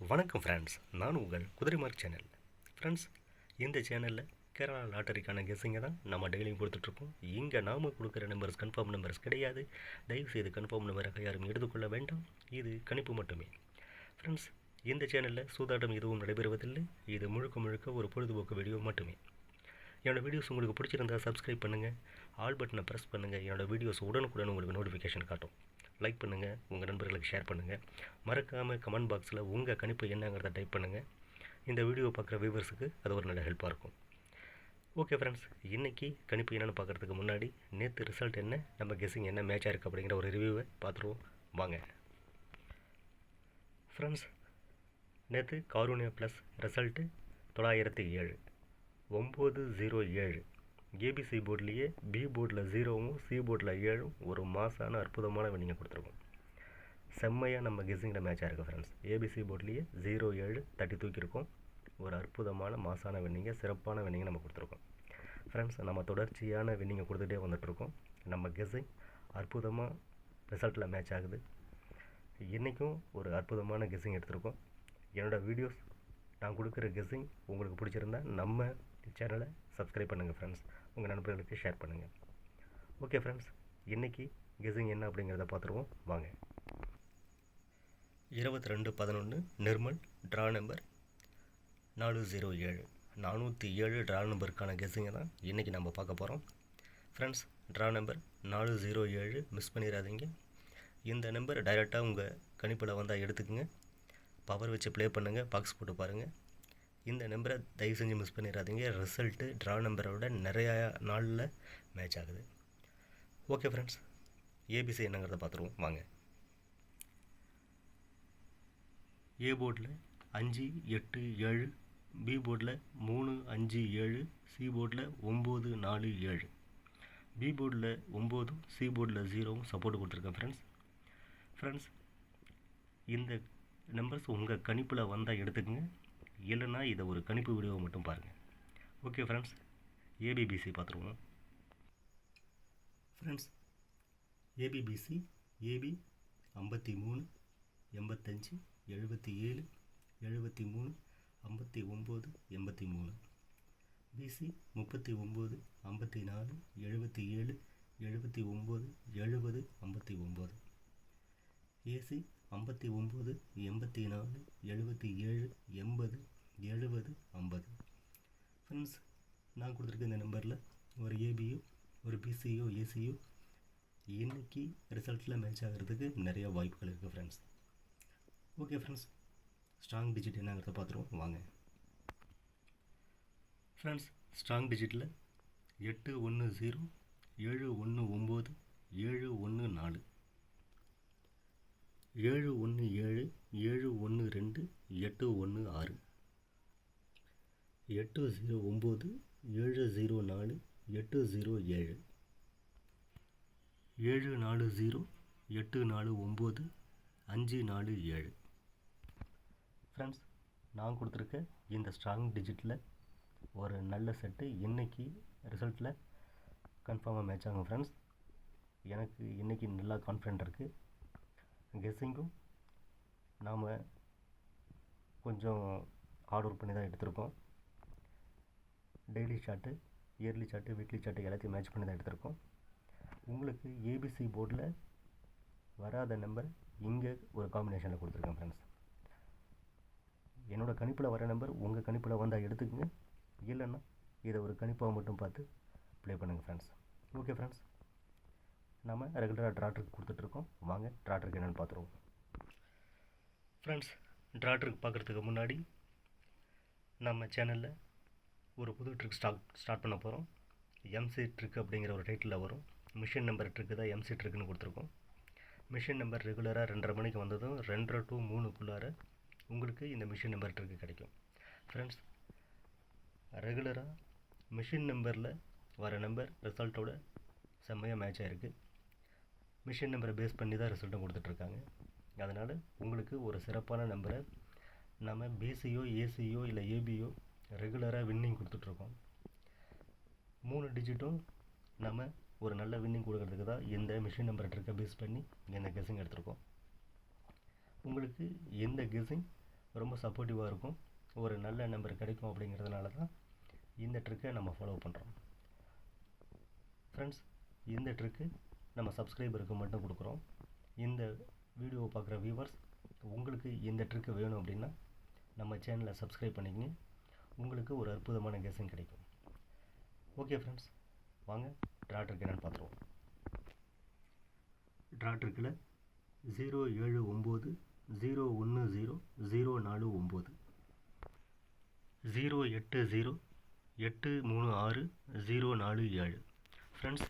வணக்கம் ஃப்ரெண்ட்ஸ் நான் உங்கள் குதிரைமார்க் சேனல் ஃப்ரெண்ட்ஸ் இந்த சேனலில் கேரளா லாட்டரிக்கான கெஸ்ஸிங்கை தான் நம்ம டெய்லியும் கொடுத்துட்ருக்கோம். இங்கே நாம் கொடுக்குற நம்பர்ஸ் கன்ஃபார்ம் நம்பர்ஸ் கிடையாது. தயவுசெய்து கன்ஃபார்ம் நம்பராக யாரும் எடுத்துக்கொள்ள வேண்டாம். இது கணிப்பு மட்டுமே. ஃப்ரெண்ட்ஸ் இந்த சேனலில் சூதாட்டம் எதுவும் நடைபெறுவதில்லை. இது முழுக்க முழுக்க ஒரு பொழுதுபோக்கு வீடியோ மட்டுமே. என்னோடய வீடியோஸ் உங்களுக்கு பிடிச்சிருந்தா சப்ஸ்கிரைப் பண்ணுங்கள் ஆல் பட்டனை ப்ரெஸ் பண்ணுங்கள் என்னோடய வீடியோஸ் உடனுக்குடன் உங்களுக்கு நோட்டிஃபிகேஷன் காட்டும். லைக் பண்ணுங்கள் உங்கள் நண்பர்களுக்கு ஷேர் பண்ணுங்கள் மறக்காமல் கமெண்ட் பாக்ஸில் உங்கள் கணிப்பு என்னங்கிறத டைப் பண்ணுங்கள் இந்த வீடியோ பார்க்குற வியூவர்ஸுக்கு அது ஒரு நல்ல ஹெல்ப்பாக இருக்கும். ஓகே ஃப்ரெண்ட்ஸ் இன்றைக்கி கணிப்பு என்னென்னு பார்க்குறதுக்கு முன்னாடி நேற்று ரிசல்ட் என்ன நம்ம கெஸிங் என்ன மேட்சாக இருக்குது அப்படிங்கிற ஒரு ரிவ்யூவை பார்த்துருவோம். வாங்க. ஃப்ரெண்ட்ஸ் நேற்று காரூனியா ப்ளஸ் ரிசல்ட்டு தொள்ளாயிரத்தி ஏழு. ஒம்பது ஜீரோ ஏழு. ஏபிசி போர்ட்லேயே பி போர்டில் ஜீரோவும் சி போர்டில் ஏழும் ஒரு மாசான அற்புதமான வின்னிங்கை கொடுத்துருக்கோம். செம்மையாக நம்ம கெஸ்ஸிங்கில் மேட்சாக இருக்குது ஃப்ரெண்ட்ஸ் ஏபிசி போர்ட்லேயே ஜீரோ ஏழு தட்டி தூக்கியிருக்கோம். ஒரு அற்புதமான மாசான வின்னிங்க சிறப்பான வின்னிங்க நம்ம கொடுத்துருக்கோம். ஃப்ரெண்ட்ஸ் நம்ம தொடர்ச்சியான வின்னிங்கை கொடுத்துட்டே வந்துட்ருக்கோம் நம்ம கெஸ்ஸிங் அற்புதமாக ரிசல்ட்டில் மேட்ச் ஆகுது. இன்றைக்கும் ஒரு அற்புதமான கெஸ்ஸிங் எடுத்திருக்கோம். என்னோடய வீடியோஸ் நான் கொடுக்குற கெஸ்ஸிங் உங்களுக்கு பிடிச்சிருந்தா நம்ம சேனலை சப்ஸ்கிரைப் பண்ணுங்கள் ஃப்ரெண்ட்ஸ் உங்கள் நண்பர்களுக்கு ஷேர் பண்ணுங்கள் ஓகே ஃப்ரெண்ட்ஸ் இன்றைக்கி கெஸிங் என்ன அப்படிங்கிறத பார்த்துருவோம். வாங்க. இருபத்தி ரெண்டு பதினொன்று நிர்மல் ட்ரா நம்பர் நாலு ஜீரோ ஏழு. நானூற்றி ஏழு ட்ரா நம்பருக்கான கெஸிங்கை தான் இன்றைக்கி நம்ம பார்க்க போகிறோம் ஃப்ரெண்ட்ஸ் ட்ரா நம்பர் நாலு ஜீரோ ஏழு மிஸ் பண்ணிடாதீங்க இந்த நம்பர் டைரெக்டாக உங்கள் கணிப்பில் வந்தால் எடுத்துக்கோங்க. பவர் வச்சு ப்ளே பண்ணுங்கள் பாக்ஸ் போட்டு பாருங்கள் இந்த நம்பரை தயவு செஞ்சு மிஸ் பண்ணிடாதீங்க. ரிசல்ட்டு ட்ரா நம்பரோட நிறையா நாளில் மேட்ச் ஆகுது. ஓகே ஃப்ரெண்ட்ஸ் ஏபிசி என்னங்கிறத பார்த்துருவோம். வாங்க. ஏ போர்டில் அஞ்சு எட்டு ஏழு. பி போர்டில் மூணு அஞ்சு ஏழு. சி போர்டில் ஒம்பது நாலு ஏழு. பி போர்டில் ஒம்போதும் சி போர்டில் ஜீரோவும் சப்போர்ட் கொடுத்துருக்கேன் ஃப்ரெண்ட்ஸ் ஃப்ரெண்ட்ஸ் இந்த நம்பர்ஸ் உங்கள் கணிப்பில் வந்தால் எடுத்துக்கங்க. இல்லைன்னா இதை ஒரு கணிப்பு வீடியோவை மட்டும் பாருங்கள் ஓகே ஃப்ரெண்ட்ஸ் ஏபிபிசி பார்த்துருவோம். ஃப்ரெண்ட்ஸ் ஏபிபிசி ஏபி ஐம்பத்தி மூணு எண்பத்தஞ்சு எழுபத்தி ஏழு எழுபத்தி மூணு ஐம்பத்தி ஒம்பது எண்பத்தி மூணு. பிசி முப்பத்தி ஒம்பது ஐம்பத்தி நாலு எழுபத்தி ஏழு எழுபத்தி ஒம்பது எழுபது ஐம்பத்தி ஒம்பது ஏசி ஐம்பத்தி ஒம்பது எண்பத்தி நாலு எழுபத்தி ஏழு எண்பது எழுபது ஐம்பது. ஃப்ரெண்ட்ஸ் நான் கொடுத்துருக்க இந்த நம்பரில் ஒரு ஏபியோ ஒரு பிசியோ ஏசியோ இன்றைக்கி ரிசல்ட்டில் மேட்ச் ஆகிறதுக்கு நிறைய வாய்ப்புகள் இருக்குது friends okay friends strong digit என்னங்கிறத பார்த்துருவோம். வாங்க. ஃப்ரெண்ட்ஸ் ஸ்ட்ராங் டிஜிட்டில் எட்டு ஒன்று ஜீரோ ஏழு ஒன்று ஒம்பது ஏழு ஒன்று நாலு. ஏழு ஒன்று ஏழு ஏழு ஒன்று ரெண்டு எட்டு ஒன்று ஆறு. எட்டு ஜீரோ ஒம்பது ஏழு ஜீரோ நாலு எட்டு ஜீரோ ஏழு. ஏழு நாலு ஜீரோ எட்டு நாலு ஒம்பது அஞ்சு நாலு ஏழு. ஃப்ரெண்ட்ஸ் நான் கொடுத்துருக்க இந்த ஸ்ட்ராங் டிஜிட்டில் ஒரு நல்ல செட்டு இன்றைக்கி ரிசல்ட்டில் கன்ஃபார்மாக மேட்ச் ஆகும் ஃப்ரெண்ட்ஸ் எனக்கு இன்றைக்கி நல்லா கான்ஃபிடென்ட் இருக்குது கெஸ்ஸிங்கும் நாம் கொஞ்சம் ஹார்ட் ஒர்க் பண்ணி தான் எடுத்திருக்கோம். Daily chart yearly chart weekly chart எல்லாத்தையும் மேட்ச் பண்ணி தான் எடுத்திருக்கோம். உங்களுக்கு ஏபிசி போர்டில் வராத நம்பர் இங்கே ஒரு காம்பினேஷனில் கொடுத்துருக்கேன் ஃப்ரெண்ட்ஸ் என்னோடய கணிப்பில் வர நம்பர் உங்கள் கணிப்பில் வந்தால் எடுத்துக்கங்க. இல்லைன்னா இதை ஒரு கணிப்பாக மட்டும் பார்த்து ப்ளே பண்ணுங்கள் ஃப்ரெண்ட்ஸ் ஓகே ஃப்ரெண்ட்ஸ் நம்ம ரெகுலராக ட்ராட்ருக்கு கொடுத்துட்ருக்கோம். வாங்க ட்ராட்ருக்கு என்னென்னு பார்த்துருவோம். ஃப்ரெண்ட்ஸ் ட்ராட்ருக்கு பார்க்குறதுக்கு முன்னாடி நம்ம சேனலில் ஒரு புது ட்ரிக் ஸ்டார்ட் ஸ்டார்ட் பண்ண போகிறோம் எம்சி ட்ரிக் அப்படிங்கிற ஒரு டைட்டில் வரும். மிஷின் நம்பர் ட்ரிக்கு தான் எம்சி ட்ரிக்குன்னு கொடுத்துருக்கோம். மிஷின் நம்பர் ரெகுலராக ரெண்டரை மணிக்கு வந்ததும் ரெண்டரை டு மூணுக்குள்ளார உங்களுக்கு இந்த மிஷின் நம்பர் ட்ரிக்கு கிடைக்கும். ஃப்ரெண்ட்ஸ் ரெகுலராக மிஷின் நம்பரில் வர நம்பர் ரிசல்ட்டோட செம்மையாக மேட்ச் ஆகிருக்கு மிஷின் நம்பரை பேஸ் பண்ணி தான் ரிசல்ட்டும் கொடுத்துட்ருக்காங்க. அதனால் உங்களுக்கு ஒரு சிறப்பான நம்பரை நம்ம பிசியோ ஏசியோ இல்லை ஏபியோ ரெகுலராக வின்னிங் கொடுத்துட்ருக்கோம். மூணு டிஜிட்டும் நம்ம ஒரு நல்ல வின்னிங் கொடுக்கறதுக்கு தான் இந்த மிஷின் நம்பரை ட்ரிக்கை பேஸ் பண்ணி இந்த கெஸ்ஸிங் எடுத்திருக்கோம். உங்களுக்கு எந்த கெஸ்ஸிங் ரொம்ப சப்போர்ட்டிவாக இருக்கும் ஒரு நல்ல நம்பர் கிடைக்கும் அப்படிங்கிறதுனால தான் இந்த ட்ரிக்கை நம்ம ஃபாலோ பண்ணுறோம் ஃப்ரெண்ட்ஸ் இந்த ட்ரிக்கு நம்ம சப்ஸ்கிரைபருக்கு மட்டும் கொடுக்குறோம். இந்த வீடியோவை பார்க்குற வியூவர்ஸ் உங்களுக்கு இந்த ட்ரிக்கு வேணும் அப்படின்னா நம்ம சேனலை சப்ஸ்கிரைப் பண்ணிக்கங்க. உங்களுக்கு ஒரு அற்புதமான கெஸிங் கிடைக்கும். ஓகே ஃப்ரெண்ட்ஸ் வாங்க ட்ரா ட்ரிக் என்னென்னு பார்த்துருவோம். ட்ரா ட்ரிக்கில் ஜீரோ ஏழு ஒம்பது ஜீரோ ஒன்று ஜீரோ ஜீரோ நாலு ஒம்பது. ஜீரோ எட்டு ஜீரோ எட்டு மூணு ஆறு ஜீரோ நாலு ஏழு. ஃப்ரெண்ட்ஸ்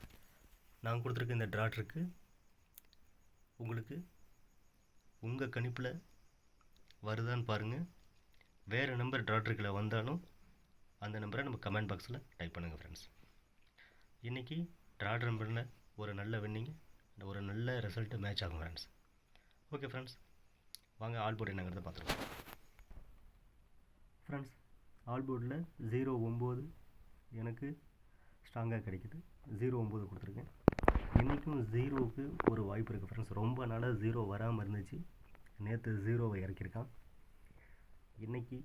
நான் கொடுத்துருக்க இந்த ட்ராட்ருக்கு உங்களுக்கு உங்கள் கணிப்பில் வருதான்னு பாருங்கள் வேறு நம்பர் ட்ராட்ருக்கில் வந்தாலும் அந்த நம்பரை நம்ம கமெண்ட் பாக்ஸில் டைப் பண்ணுங்கள் ஃப்ரெண்ட்ஸ் இன்றைக்கி ட்ராட் நம்பரில் ஒரு நல்ல வின்னிங் ஒரு நல்ல ரிசல்ட்டு மேட்ச் ஆகும் ஃப்ரெண்ட்ஸ் ஓகே ஃப்ரெண்ட்ஸ் வாங்க ஆல் போர்டு என்னங்கிறத பார்த்துருவோம் ஃப்ரெண்ட்ஸ் ஆல் போர்டில் ஜீரோ ஒம்பது எனக்கு ஸ்ட்ராங்காக கிடைக்குது. ஜீரோ ஒம்பது கொடுத்துருக்கேன். இன்றைக்கும் ஜீரோவுக்கு ஒரு வாய்ப்பு இருக்குது ஃப்ரெண்ட்ஸ் ரொம்ப நாளாக ஜீரோ வராமல் இருந்துச்சு. நேற்று ஜீரோவை இறக்கியிருக்கான். இன்றைக்கி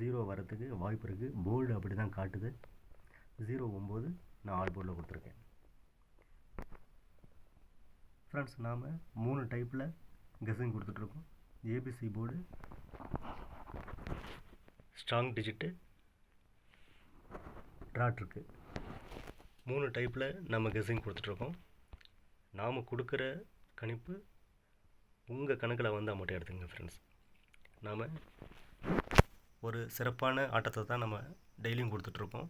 ஜீரோ வரத்துக்கு வாய்ப்பு இருக்குது போல்டு அப்படி தான் காட்டுது. ஜீரோ ஒம்பது நான் ஆல் போர்டில் கொடுத்துருக்கேன். ஃப்ரெண்ட்ஸ் நாம் மூணு டைப்பில் கெஸிங் கொடுத்துட்ருக்கோம் ஏபிசி போர்டு ஸ்ட்ராங் டிஜிட்டு ட்ராட் இருக்குது மூணு டைப்பில் நம்ம கெஸிங் கொடுத்துட்ருக்கோம் நாம் கொடுக்குற கணிப்பு உங்கள் கணக்கில் வந்தால் மட்டும் எடுத்துங்க ஃப்ரெண்ட்ஸ் நாம் ஒரு சிறப்பான ஆட்டத்தை தான் நம்ம டெய்லியும் கொடுத்துட்ருக்கோம்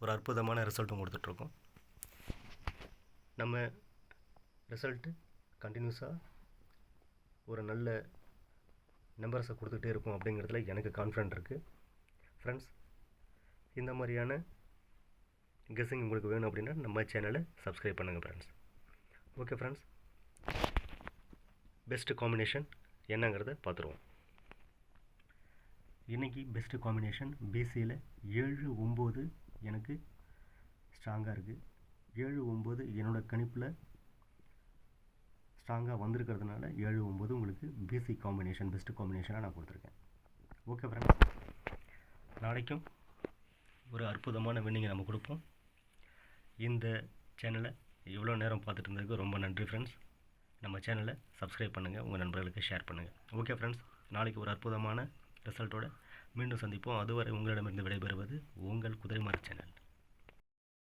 ஒரு அற்புதமான ரிசல்ட்டும் கொடுத்துட்ருக்கோம் நம்ம ரிசல்ட்டு கண்டினியூஸாக ஒரு நல்ல நம்பர்ஸை கொடுத்துட்டே இருக்கும் அப்படிங்கிறதுல எனக்கு கான்ஃபிடென்ட் இருக்குது ஃப்ரெண்ட்ஸ் இந்த மாதிரியான கெஸ்ஸிங் உங்களுக்கு வேணும் அப்படின்னா நம்ம சேனலை சப்ஸ்கிரைப் பண்ணுங்கள் friends okay friends best combination என்னங்கிறத பார்த்துருவோம். இன்றைக்கி பெஸ்ட்டு காம்பினேஷன் பிசியில் ஏழு ஒம்பது எனக்கு ஸ்ட்ராங்காக இருக்குது ஏழு ஒம்பது என்னோடய கணிப்பில் ஸ்ட்ராங்காக வந்திருக்கிறதுனால ஏழு ஒம்பது உங்களுக்கு பிசி காம்பினேஷன் பெஸ்ட்டு காம்பினேஷனாக நான் கொடுத்துருக்கேன். ஓகே ஃப்ரெண்ட்ஸ் நாளைக்கும் ஒரு அற்புதமான வின்னிங்கை நம்ம கொடுப்போம். இந்த சேனலை இவ்வளோ நேரம் பார்த்துட்டு இருந்ததுக்கு ரொம்ப நன்றி ஃப்ரெண்ட்ஸ் நம்ம சேனலை சப்ஸ்கிரைப் பண்ணுங்கள் உங்கள் நண்பர்களுக்கு ஷேர் பண்ணுங்கள் ஓகே ஃப்ரெண்ட்ஸ் நாளைக்கு ஒரு அற்புதமான ரிசல்ட்டோட மீண்டும் சந்திப்போம். அதுவரை உங்களிடமிருந்து விடைபெறுவது உங்கள் குதிரைமார் சேனல்